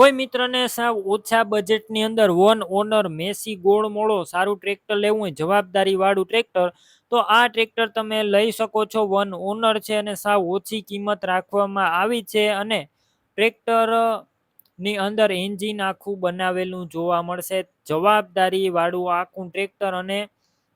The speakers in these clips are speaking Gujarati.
કોઈ મિત્રને સાવ ઓછા બજેટની અંદર વન ઓનર મેસી ગોળ મોળો સારું ટ્રેક્ટર લેવું હોય જવાબદારી વાળું ટ્રેક્ટર તો આ ટ્રેક્ટર તમે લઈ શકો છો. વન ઓનર છે અને સાવ ઓછી કિંમત રાખવામાં આવી છે અને ટ્રેક્ટરની અંદર એન્જિન આખું બનાવેલું જોવા મળશે. જવાબદારી વાળું આખું ટ્રેક્ટર અને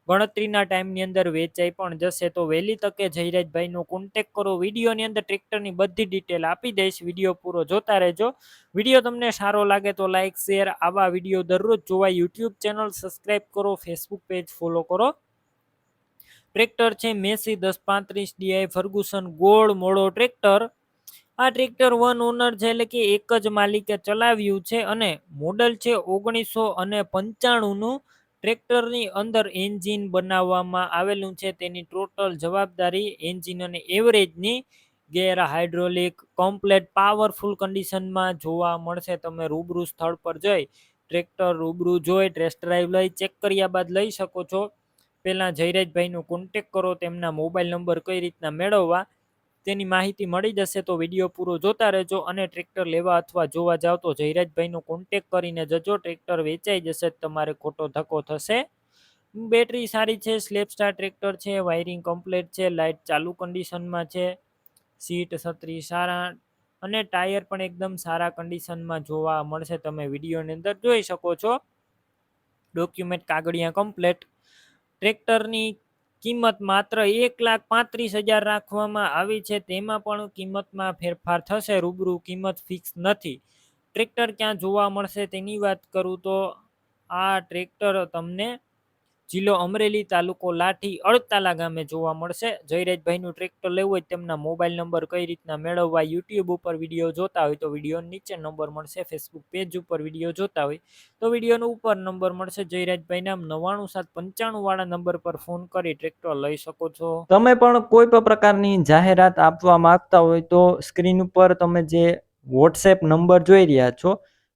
ગણતરીના ટાઈમની અંદર વેચાઈ પણ જશે તો વહેલી તકે જયરાજભાઈનો કોન્ટેક કરો. વિડીયોની અંદર ટ્રેક્ટરની બધી ડિટેલ આપી દઈશ. વીડિયો પૂરો જોતા રહેજો. વીડિયો તમને સારો લાગે તો લાઇક શેર આવા વીડિયો દરરોજ જોવા યુટ્યુબ ચેનલ સબસ્ક્રાઈબ કરો ફેસબુક પેજ ફોલો કરો. ટ્રેક્ટર છે મેસી દસ પાંત્રીસ ડીઆઈ ફર્ગુસન, ગોળ મોડો ટ્રેક્ટર આ ટ્રેક્ટર વન ઓનર છે એટલે કે એક જ માલિકે ચલાવ્યું છે અને મોડલ છે ઓગણીસો અને પંચાણુંનું. ટ્રેક્ટરની અંદર એન્જિન બનાવવામાં આવેલું છે. તેની ટોટલ જવાબદારી એન્જિન અને એવરેજની ગેર હાઇડ્રોલિક કમ્પ્લેટ પાવરફુલ કન્ડિશનમાં જોવા મળશે. તમે રૂબરૂ સ્થળ પર જઈ ટ્રેક્ટર રૂબરૂ જોઈ ટેસ્ટ ડ્રાઈવ લઈ, ચેક કર્યા બાદ લઈ શકો છો. પહેલાં જયરાજભાઈનો કોન્ટેક કરો, તેમના મોબાઈલ નંબર કઈ રીતના મેળવવા તેની માહિતી મળી જશે તો વીડિયો પૂરો જોતા રહેજો અને ટ્રેક્ટર લેવા અથવા જોવા જાવ તો જયરાજભાઈનો કોન્ટેક કરીને જજો, ટ્રેક્ટર વેચાઈ જશે તમારે ખોટો ધક્કો થશે. બેટરી સારી છે સ્લેપ સ્ટાર ટ્રેક્ટર છે, વાયરિંગ કમ્પ્લીટ છે, લાઇટ ચાલુ કન્ડિશનમાં છે, સીટ છત્રી સારા અને ટાયર પણ એકદમ સારા કન્ડિશનમાં જોવા મળશે. તમે વિડીયોની અંદર જોઈ શકો છો. ડોક્યુમેન્ટ કાગળિયા કમ્પ્લેટ ટ્રેક્ટરની કિંમત માત્ર એક લાખ પાંત્રીસ હજાર રાખવામાં આવી છે. તેમાં પણ કિંમતમાં ફેરફાર થશે. રૂબરૂ કિંમત ફિક્સ નથી. ટ્રેક્ટર ક્યાં જોવા મળશે તેની વાત કરું તો આ ટ્રેક્ટર તમને જિલ્લો અમરેલી તાલુકો લાઠી અડતાલા ગામે જોવા મળશે. જયરાજભાઈનું ટ્રેક્ટર લેવું હોય તેમના મોબાઈલ નંબર કઈ રીતના મેળવવા યુટ્યુબ ઉપર વીડિયો જોતા હોય તો વીડિયો નીચે નંબર મળશે. ફેસબુક પેજ ઉપર વીડિયો જોતા હોય તો વિડીયોનો ઉપર નંબર મળશે. જયરાજભાઈ નામ નવ્વાણું સાત પંચાણું વાળા નંબર પર ફોન કરી ટ્રેક્ટર લઈ શકો છો. તમે પણ કોઈ પણ પ્રકારની જાહેરાત આપવા માંગતા હોય તો સ્ક્રીન ઉપર તમે જે વોટ્સએપ નંબર જોઈ રહ્યા છો